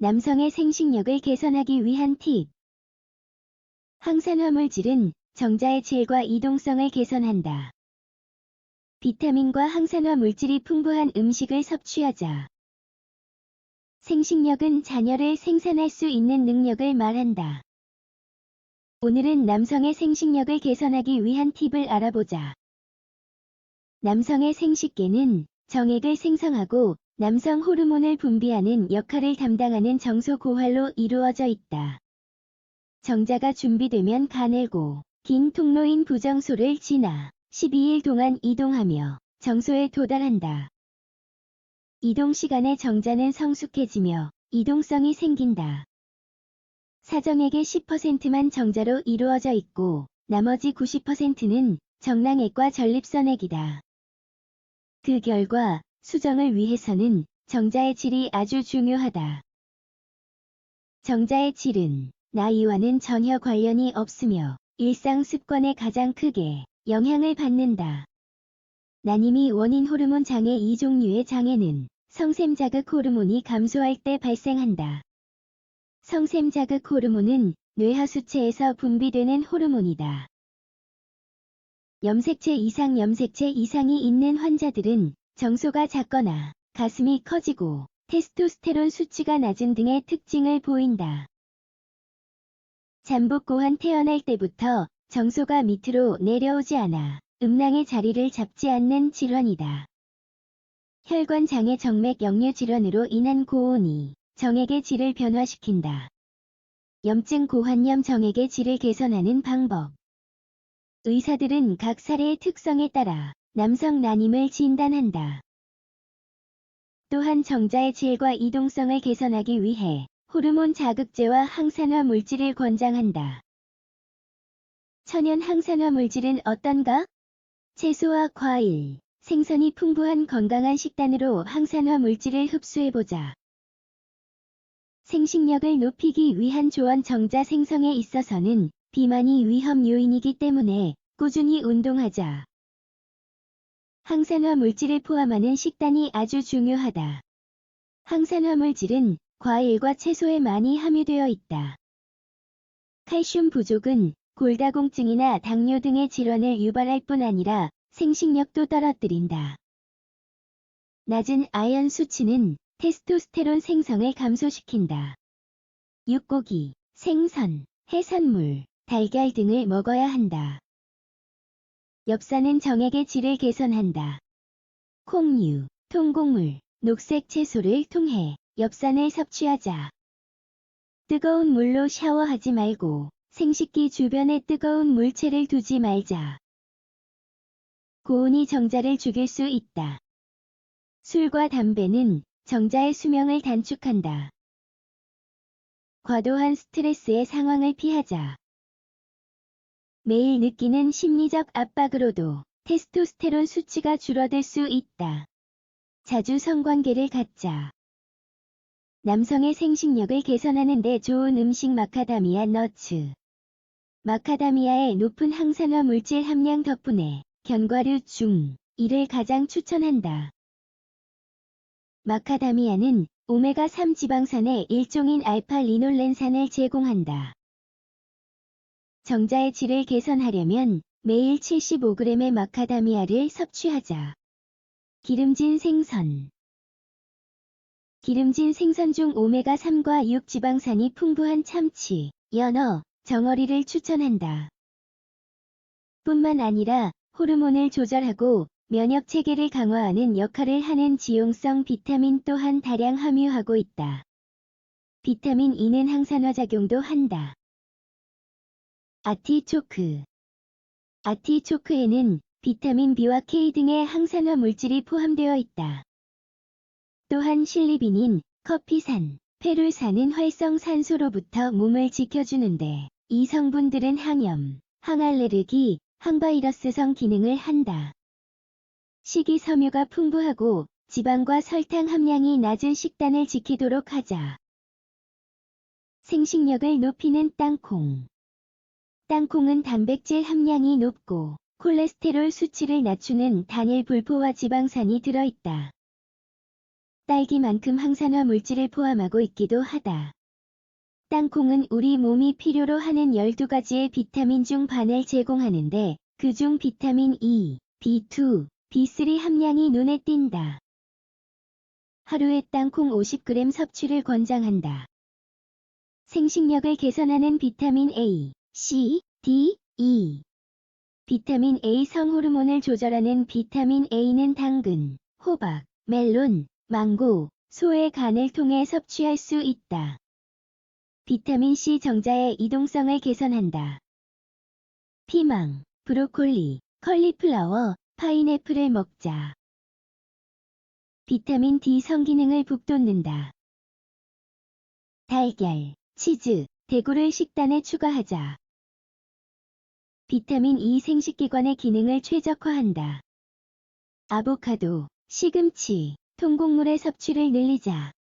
남성의 생식력을 개선하기 위한 팁. 항산화 물질은 정자의 질과 이동성을 개선한다. 비타민과 항산화 물질이 풍부한 음식을 섭취하자. 생식력은 자녀를 생산할 수 있는 능력을 말한다. 오늘은 남성의 생식력을 개선하기 위한 팁을 알아보자. 남성의 생식계는 정액을 생성하고 남성 호르몬을 분비하는 역할을 담당하는 정소 고활로 이루어져 있다. 정자가 준비되면 가늘고 긴 통로인 부정소를 지나 12일 동안 이동하며 정소에 도달한다. 이동 시간에 정자는 성숙해지며 이동성이 생긴다. 사정액의 10%만 정자로 이루어져 있고 나머지 90%는 정랑액과 전립선액이다. 그 결과 수정을 위해서는 정자의 질이 아주 중요하다. 정자의 질은 나이와는 전혀 관련이 없으며 일상 습관에 가장 크게 영향을 받는다. 난임이 원인 호르몬 장애 이 종류의 장애는 성샘 자극 호르몬이 감소할 때 발생한다. 성샘 자극 호르몬은 뇌하수체에서 분비되는 호르몬이다. 염색체 이상 염색체 이상이 있는 환자들은 정소가 작거나 가슴이 커지고 테스토스테론 수치가 낮은 등의 특징을 보인다. 잠복고환 태어날 때부터 정소가 밑으로 내려오지 않아 음낭의 자리를 잡지 않는 질환이다. 혈관 장애 정맥 역류 질환으로 인한 고온이 정액의 질을 변화시킨다. 염증 고환염 정액의 질을 개선하는 방법. 의사들은 각 사례의 특성에 따라 남성 난임을 진단한다. 또한 정자의 질과 이동성을 개선하기 위해 호르몬 자극제와 항산화 물질을 권장한다. 천연 항산화 물질은 어떤가? 채소와 과일, 생선이 풍부한 건강한 식단으로 항산화 물질을 흡수해보자. 생식력을 높이기 위한 조언 정자 생성에 있어서는 비만이 위험 요인이기 때문에 꾸준히 운동하자. 항산화 물질을 포함하는 식단이 아주 중요하다. 항산화 물질은 과일과 채소에 많이 함유되어 있다. 칼슘 부족은 골다공증이나 당뇨 등의 질환을 유발할 뿐 아니라 생식력도 떨어뜨린다. 낮은 아연 수치는 테스토스테론 생성을 감소시킨다. 육고기, 생선, 해산물, 달걀 등을 먹어야 한다. 엽산은 정액의 질을 개선한다. 콩류, 통곡물, 녹색 채소를 통해 엽산을 섭취하자. 뜨거운 물로 샤워하지 말고 생식기 주변에 뜨거운 물체를 두지 말자. 고온이 정자를 죽일 수 있다. 술과 담배는 정자의 수명을 단축한다. 과도한 스트레스의 상황을 피하자. 매일 느끼는 심리적 압박으로도 테스토스테론 수치가 줄어들 수 있다. 자주 성관계를 갖자. 남성의 생식력을 개선하는 데 좋은 음식 마카다미아 너츠. 마카다미아의 높은 항산화 물질 함량 덕분에 견과류 중 이를 가장 추천한다. 마카다미아는 오메가3 지방산의 일종인 알파-리놀렌산을 제공한다. 정자의 질을 개선하려면 매일 75g의 마카다미아를 섭취하자. 기름진 생선 기름진 생선 중 오메가3과 6 지방산이 풍부한 참치, 연어, 정어리를 추천한다. 뿐만 아니라 호르몬을 조절하고 면역 체계를 강화하는 역할을 하는 지용성 비타민 또한 다량 함유하고 있다. 비타민 E는 항산화 작용도 한다. 아티초크 아티초크에는 비타민 B와 K 등의 항산화 물질이 포함되어 있다. 또한 실리빈인 커피산, 페룰산은 활성산소로부터 몸을 지켜주는데 이 성분들은 항염, 항알레르기, 항바이러스성 기능을 한다. 식이섬유가 풍부하고 지방과 설탕 함량이 낮은 식단을 지키도록 하자. 생식력을 높이는 땅콩 땅콩은 단백질 함량이 높고 콜레스테롤 수치를 낮추는 단일 불포화 지방산이 들어있다. 딸기만큼 항산화 물질을 포함하고 있기도 하다. 땅콩은 우리 몸이 필요로 하는 12가지의 비타민 중 반을 제공하는데 그중 비타민 E, B2, B3 함량이 눈에 띈다. 하루에 땅콩 50g 섭취를 권장한다. 생식력을 개선하는 비타민 A, C, D, E. 비타민 A 성 호르몬을 조절하는 비타민 A는 당근, 호박, 멜론, 망고, 소의 간을 통해 섭취할 수 있다. 비타민 C 정자의 이동성을 개선한다. 피망, 브로콜리, 컬리플라워, 파인애플을 먹자. 비타민 D 성기능을 북돋는다. 달걀, 치즈, 대구를 식단에 추가하자. 비타민 E 생식기관의 기능을 최적화한다. 아보카도, 시금치, 통곡물의 섭취를 늘리자.